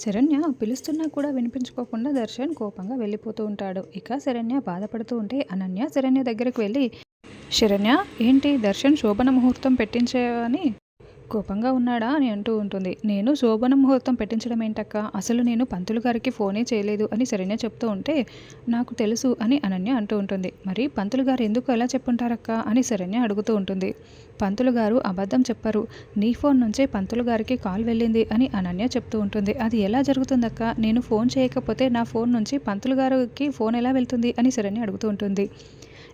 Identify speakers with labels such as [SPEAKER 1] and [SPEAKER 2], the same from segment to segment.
[SPEAKER 1] శరణ్య పిలుస్తున్నా కూడా వినిపించుకోకుండా దర్శన్ కోపంగా వెళ్ళిపోతూ ఉంటాడు. ఇక శరణ్య బాధపడుతూ ఉంటే అనన్య శరణ్య దగ్గరకు వెళ్ళి శరణ్య ఏంటి దర్శన్ శోభన ముహూర్తం పెట్టించేవని కోపంగా ఉన్నాడా అని అంటూ ఉంటుంది. నేను శోభన ముహూర్తం పెట్టించడం ఏంటక్క? అసలు నేను పంతులు గారికి ఫోనే చేయలేదు అని సరైన చెప్తూ ఉంటే నాకు తెలుసు అని అనన్య అంటూ ఉంటుంది. మరి పంతులు గారు ఎందుకు ఎలా చెప్పుంటారక్క? అని శరణ్య అడుగుతూ ఉంటుంది. పంతులు గారు అబద్ధం చెప్పారు. నీ ఫోన్ నుంచే పంతులు గారికి కాల్ వెళ్ళింది అని అనన్య చెప్తూ ఉంటుంది. అది ఎలా జరుగుతుందక్క? నేను ఫోన్ చేయకపోతే నా ఫోన్ నుంచి పంతులు గారికి ఫోన్ ఎలా వెళ్తుంది? అని శరణ్య అడుగుతూ ఉంటుంది.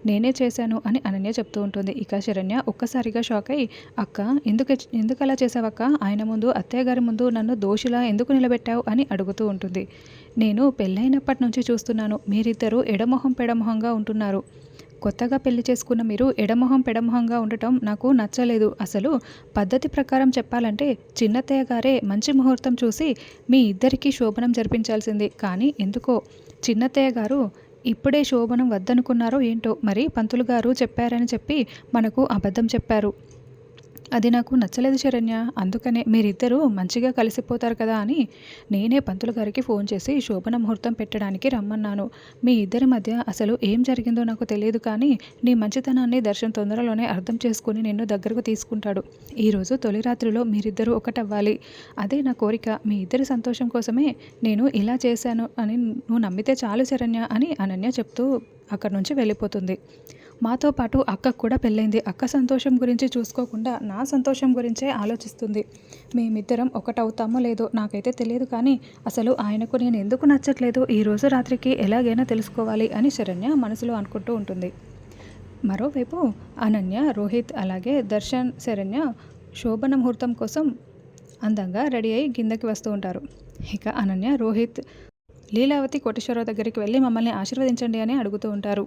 [SPEAKER 1] నేనే చేశాను అని అనన్య చెప్తూ ఉంటుంది. ఇక శరణ్య ఒక్కసారిగా షాక్ అయ్యి అక్క ఎందుకు ఎందుకు అలా చేసావక్క ఆయన ముందు అత్తయ్య గారి ముందు నన్ను దోషిలా ఎందుకు నిలబెట్టావు? అని అడుగుతూ ఉంటుంది. నేను పెళ్ళైనప్పటి నుంచి చూస్తున్నాను. మీరిద్దరూ ఎడమొహం పెడమొహంగా ఉంటున్నారు. కొత్తగా పెళ్ళి చేసుకున్న మీరు ఎడమొహం పెడమొహంగా ఉండటం నాకు నచ్చలేదు. అసలు పద్ధతి ప్రకారం చెప్పాలంటే చిన్నత్తయ్య గారే మంచి ముహూర్తం చూసి మీ ఇద్దరికీ శోభనం జరిపించాల్సింది. కానీ ఎందుకో చిన్నత్తయ్య గారు ఇప్పుడే శోభనం వద్దనుకున్నారో ఏంటో మరి పంతులు గారు చెప్పారని చెప్పి మనకు అబద్ధం చెప్పారు. అది నాకు నచ్చలేదు శరణ్య. అందుకనే మీరిద్దరూ మంచిగా కలిసిపోతారు కదా అని నేనే పంతులు గారికి ఫోన్ చేసి శోభన ముహూర్తం పెట్టడానికి రమ్మన్నాను. మీ ఇద్దరి మధ్య అసలు ఏం జరిగిందో నాకు తెలియదు కానీ నీ మంచితనాన్ని దర్శనం తొందరలోనే అర్థం చేసుకుని నిన్ను దగ్గరకు తీసుకుంటాడు. ఈరోజు తొలి రాత్రిలో మీరిద్దరూ ఒకటవ్వాలి. అదే నా కోరిక. మీ ఇద్దరి సంతోషం కోసమే నేను ఇలా చేశాను అని నువ్వు నమ్మితే చాలు శరణ్య అని అనన్య చెప్తూ అక్కడి నుంచి వెళ్ళిపోతుంది. మాతో పాటు అక్కకు కూడా పెళ్ళైంది. అక్క సంతోషం గురించి చూసుకోకుండా నా సంతోషం గురించే ఆలోచిస్తుంది. మేమిద్దరం ఒకటవుతామో లేదో నాకైతే తెలియదు కానీ అసలు ఆయనకు నేను ఎందుకు నచ్చట్లేదు? ఈరోజు రాత్రికి ఎలాగైనా తెలుసుకోవాలి అని శరణ్య మనసులో అనుకుంటూ ఉంటుంది. మరోవైపు అనన్య రోహిత్ అలాగే దర్శన్ శరణ్య శోభన ముహూర్తం కోసం అందంగా రెడీ అయి కిందకి వస్తూ ఉంటారు. ఇక అనన్య రోహిత్ లీలావతి కోటేశ్వరరావు దగ్గరికి వెళ్ళి మమ్మల్ని ఆశీర్వదించండి అని అడుగుతూ ఉంటారు.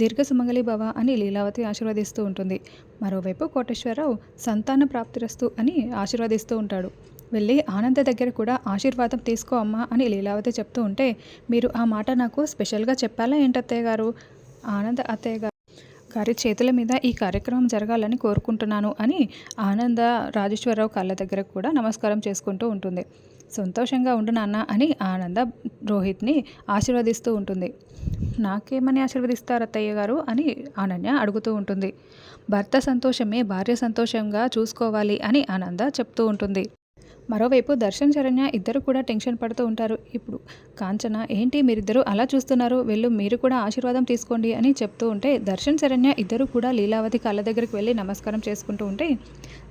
[SPEAKER 1] దీర్ఘ సుమంగళి భవ అని లీలావతి ఆశీర్వదిస్తూ ఉంటుంది. మరోవైపు కోటేశ్వరరావు సంతాన ప్రాప్తిరస్తు అని ఆశీర్వదిస్తూ ఉంటాడు. వెళ్ళి ఆనంద దగ్గర కూడా ఆశీర్వాదం తీసుకో అమ్మా అని లీలావతి చెప్తూ ఉంటే మీరు ఆ మాట నాకు స్పెషల్గా చెప్పాలా ఏంటత్తయ్య గారు? ఆనంద అత్తయ్య గారు గారి చేతుల మీద ఈ కార్యక్రమం జరగాలని కోరుకుంటున్నాను అని ఆనంద రాజేశ్వరరావు కళ్ళ దగ్గర కూడా నమస్కారం చేసుకుంటూ ఉంటుంది. సంతోషంగా ఉండు నాన్న అని ఆనంద రోహిత్ని ఆశీర్వదిస్తూ ఉంటుంది. నాకేమని ఆశీర్వదిస్తారు అత్తయ్య గారు అని అనన్య అడుగుతూ ఉంటుంది. భర్త సంతోషమే భార్య సంతోషంగా చూసుకోవాలి అని ఆనంద చెప్తూ ఉంటుంది. మరోవైపు దర్శన్ శరణ్య ఇద్దరు కూడా టెన్షన్ పడుతూ ఉంటారు. ఇప్పుడు కాంచన ఏంటి మీరిద్దరూ అలా చూస్తున్నారు? వెళ్ళు మీరు కూడా ఆశీర్వాదం తీసుకోండి అని చెప్తూ ఉంటే దర్శన్ శరణ్య ఇద్దరు కూడా లీలావతి కళ్ళ దగ్గరికి వెళ్ళి నమస్కారం చేసుకుంటూ ఉంటే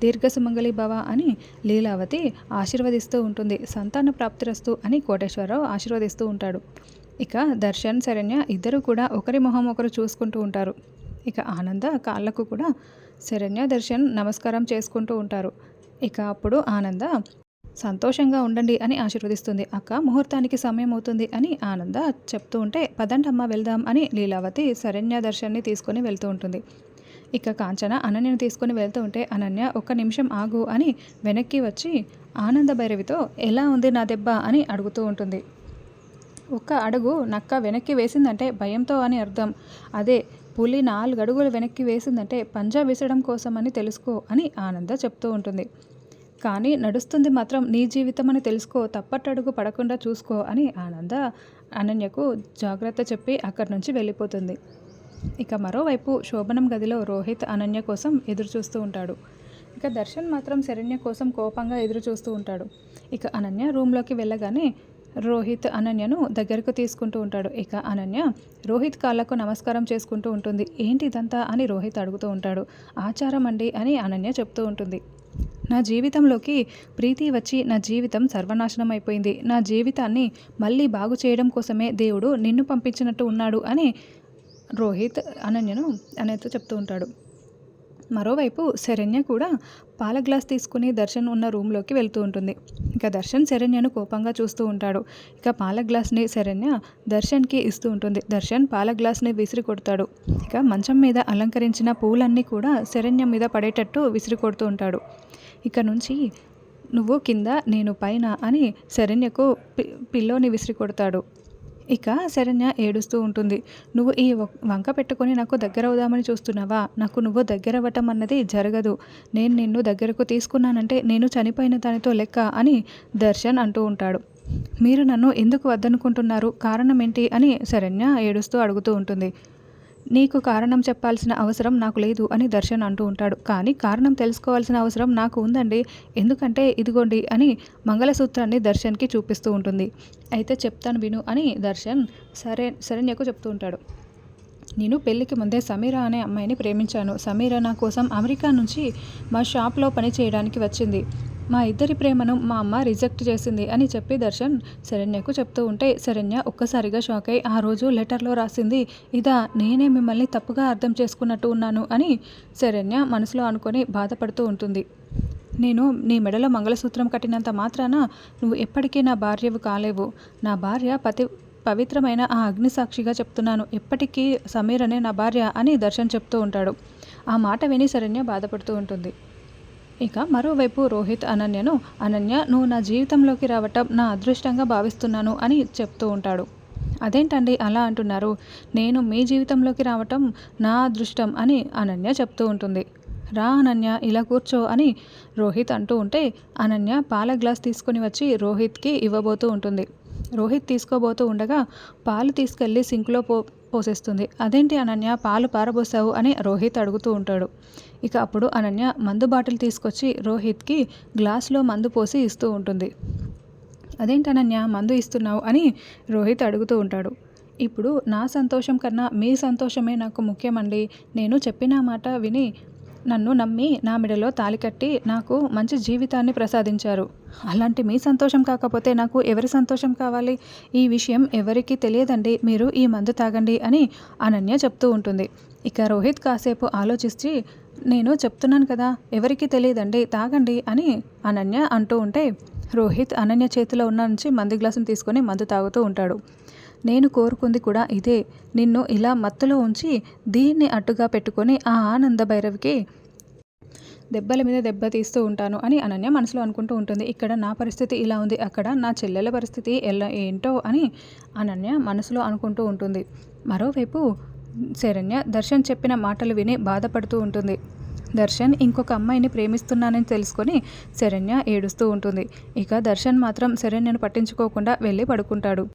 [SPEAKER 1] దీర్ఘ సుమంగళి భవ అని లీలావతి ఆశీర్వదిస్తూ ఉంటుంది. సంతాన ప్రాప్తిరస్తు అని కోటేశ్వరరావు ఆశీర్వదిస్తూ ఉంటాడు. ఇక దర్శన్ శరణ్య ఇద్దరు కూడా ఒకరి మొహం ఒకరు చూసుకుంటూ ఉంటారు. ఇక ఆనంద కాళ్ళకు కూడా శరణ్య దర్శన్ నమస్కారం చేసుకుంటూ ఉంటారు. ఇక అప్పుడు ఆనంద సంతోషంగా ఉండండి అని ఆశీర్వదిస్తుంది. అక్క ముహూర్తానికి సమయం అవుతుంది అని ఆనంద చెప్తూ ఉంటే పదండమ్మ వెళ్దాం అని లీలావతి శరణ్య దర్శన్ని తీసుకొని వెళ్తూ ఉంటుంది. ఇక కాంచన అనన్యను తీసుకొని వెళ్తూ ఉంటే అనన్య ఒక్క నిమిషం ఆగు అని వెనక్కి వచ్చి ఆనంద భైరవితో ఎలా ఉంది నా దెబ్బ? అని అడుగుతూ ఉంటుంది. ఒక్క అడుగు నక్క వెనక్కి వేసిందంటే భయంతో అని అర్థం. అదే పులి నాలుగు అడుగులు వెనక్కి వేసిందంటే పంజా విసడం కోసమని తెలుసుకో అని ఆనంద చెప్తూ ఉంటుంది. కానీ నడుస్తుంది మాత్రం నీ జీవితం అని తెలుసుకో తప్పట్టడుగు పడకుండా చూసుకో అని ఆనంద అనన్యకు జాగ్రత్త చెప్పి అక్కడి నుంచి వెళ్ళిపోతుంది. ఇక మరోవైపు శోభనం గదిలో రోహిత్ అనన్య కోసం ఎదురు చూస్తూ ఉంటాడు. ఇక దర్శన్ మాత్రం శరణ్య కోసం కోపంగా ఎదురు చూస్తూ ఉంటాడు. ఇక అనన్య రూమ్లోకి వెళ్ళగానే రోహిత్ అనన్యను దగ్గరకు తీసుకుంటూ ఉంటాడు. ఇక అనన్య రోహిత్ కాళ్ళకు నమస్కారం చేసుకుంటూ ఉంటుంది. ఏంటి ఇదంతా అని రోహిత్ అడుగుతూ ఉంటాడు. ఆచారం అండి అని అనన్య చెప్తూ ఉంటుంది. నా జీవితంలోకి ప్రీతి వచ్చి నా జీవితం సర్వనాశనం అయిపోయింది నా జీవితాన్ని మళ్ళీ బాగు చేయడం కోసమే దేవుడు నిన్ను పంపించినట్టు ఉన్నాడు అని రోహిత్ అనన్యను అనేతో చెప్తూ ఉంటాడు. మరోవైపు శరణ్య కూడా పాల గ్లాస్ తీసుకుని దర్శన్ ఉన్న రూమ్లోకి వెళ్తూ ఉంటుంది. ఇక దర్శన్ శరణ్యను కోపంగా చూస్తూ ఉంటాడు. ఇక పాల గ్లాస్ని శరణ్య దర్శన్కి ఇస్తూ ఉంటుంది. దర్శన్ పాల గ్లాస్ని విసిరి కొడతాడు. ఇక మంచం మీద అలంకరించిన పూలన్నీ కూడా శరణ్య మీద పడేటట్టు విసిరి కొడుతూ ఉంటాడు. ఇక నుంచి నువ్వు కింద నేను పైన అని శరణ్యకు పి పిల్లోని విసిరి కొడతాడు. ఇక శరణ్య ఏడుస్తూ ఉంటుంది. నువ్వు ఈ వంక పెట్టుకొని నాకు దగ్గర అవుదామని చూస్తున్నావా? నాకు నువ్వు దగ్గర అవ్వటం అన్నది జరగదు. నేను నిన్ను దగ్గరకు తీసుకున్నానంటే నేను చనిపోయిన దానితో లెక్క అని దర్శన్ అంటూ ఉంటాడు. మీరు నన్ను ఎందుకు వద్దనుకుంటున్నారు? కారణం ఏంటి? అని శరణ్య ఏడుస్తూ అడుగుతూ ఉంటుంది. నీకు కారణం చెప్పాల్సిన అవసరం నాకు లేదు అని దర్శన్ అంటూ ఉంటాడు. కానీ కారణం తెలుసుకోవాల్సిన అవసరం నాకు ఉందండి. ఎందుకంటే ఇదిగోండి అని మంగళసూత్రాన్ని దర్శన్కి చూపిస్తూ ఉంటుంది. అయితే చెప్తాను విను అని దర్శన్ సరే శరణ్యకు చెప్తూ ఉంటాడు. నేను పెళ్ళికి ముందే సమీరా అనే అమ్మాయిని ప్రేమించాను. సమీరా నా కోసం అమెరికా నుంచి మా షాప్లో పని చేయడానికి వచ్చింది. మా ఇద్దరి ప్రేమను మా అమ్మ రిజెక్ట్ చేసింది అని చెప్పి దర్శన్ శరణ్యకు చెప్తూ ఉంటే శరణ్య ఒక్కసారిగా షాక్ అయి ఆ రోజు లెటర్లో రాసింది ఇదా నేనే మిమ్మల్ని తప్పుగా అర్థం చేసుకున్నట్టు ఉన్నాను అని శరణ్య మనసులో అనుకొని బాధపడుతూ ఉంటుంది. నేను నీ మెడలో మంగళసూత్రం కట్టినంత మాత్రాన నువ్వు ఎప్పటికీ నా భార్యవు కాలేవు. నా భార్య పతి పవిత్రమైన ఆ అగ్నిసాక్షిగా చెప్తున్నాను. ఎప్పటికీ సమీర్ అనే నా భార్య అని దర్శన్ చెప్తూ ఉంటాడు. ఆ మాట విని శరణ్య బాధపడుతూ ఉంటుంది. ఇక మరోవైపు రోహిత్ అనన్యను అనన్య నువ్వు నా జీవితంలోకి రావటం నా అదృష్టంగా భావిస్తున్నాను అని చెప్తూ ఉంటాడు. అదేంటండి అలా అంటున్నారు? నేను మీ జీవితంలోకి రావటం నా అదృష్టం అని అనన్య చెప్తూ ఉంటుంది. రా అనన్య ఇలా కూర్చో అని రోహిత్ అంటూ ఉంటే అనన్య పాల గ్లాస్ తీసుకొని వచ్చి రోహిత్కి ఇవ్వబోతూ ఉంటుంది. రోహిత్ తీసుకోబోతూ ఉండగా పాలు తీసుకెళ్ళి సింక్లో పో పోసేస్తుంది. అదేంటి అనన్య? పాలు పారబోసావు అని రోహిత్ అడుగుతూ ఉంటాడు. ఇక అప్పుడు అనన్య మందు బాటిల్ తీసుకొచ్చి రోహిత్కి గ్లాస్లో మందు పోసి ఇస్తూ ఉంటుంది. అదేంటి అనన్య? మందు ఇస్తున్నావు అని రోహిత్ అడుగుతూ ఉంటాడు. ఇప్పుడు నా సంతోషం కన్నా మీ సంతోషమే నాకు ముఖ్యమండి. నేను చెప్పిన మాట విని నన్ను నమ్మి నా మెడలో తాలి కట్టి నాకు మంచి జీవితాన్ని ప్రసాదించారు. అలాంటి మీ సంతోషం కాకపోతే నాకు ఎవరి సంతోషం కావాలి? ఈ విషయం ఎవరికీ తెలియదండి. మీరు ఈ మందు తాగండి అని అనన్య చెప్తూ ఉంటుంది. ఇక రోహిత్ కాసేపు ఆలోచించి నేను చెప్తున్నాను కదా ఎవరికి తెలియదండి తాగండి అని అనన్య అంటూ ఉంటే రోహిత్ అనన్య చేతిలో ఉన్న నుంచి మందు గ్లాసును తీసుకొని మందు తాగుతూ ఉంటాడు. నేను కోరుకుంది కూడా ఇదే. నిన్ను ఇలా మత్తులో ఉంచి దీన్ని అడ్డుగా పెట్టుకొని ఆ ఆనంద భైరవికి దెబ్బల మీద దెబ్బ తీస్తూ ఉంటాను అని అనన్య మనసులో అనుకుంటూ ఉంటుంది. ఇక్కడ నా పరిస్థితి ఇలా ఉంది. అక్కడ నా చెల్లెల పరిస్థితి ఎలా ఏంటో అని అనన్య మనసులో అనుకుంటూ ఉంటుంది. మరోవైపు శరణ్య దర్శన్ చెప్పిన మాటలు విని బాధపడుతూ ఉంటుంది. దర్శన్ ఇంకొక అమ్మాయిని ప్రేమిస్తున్నానని తెలుసుకొని శరణ్య ఏడుస్తూ ఉంటుంది. ఇక దర్శన్ మాత్రం శరణ్యను పట్టించుకోకుండా వెళ్ళి పడుకుంటాడు.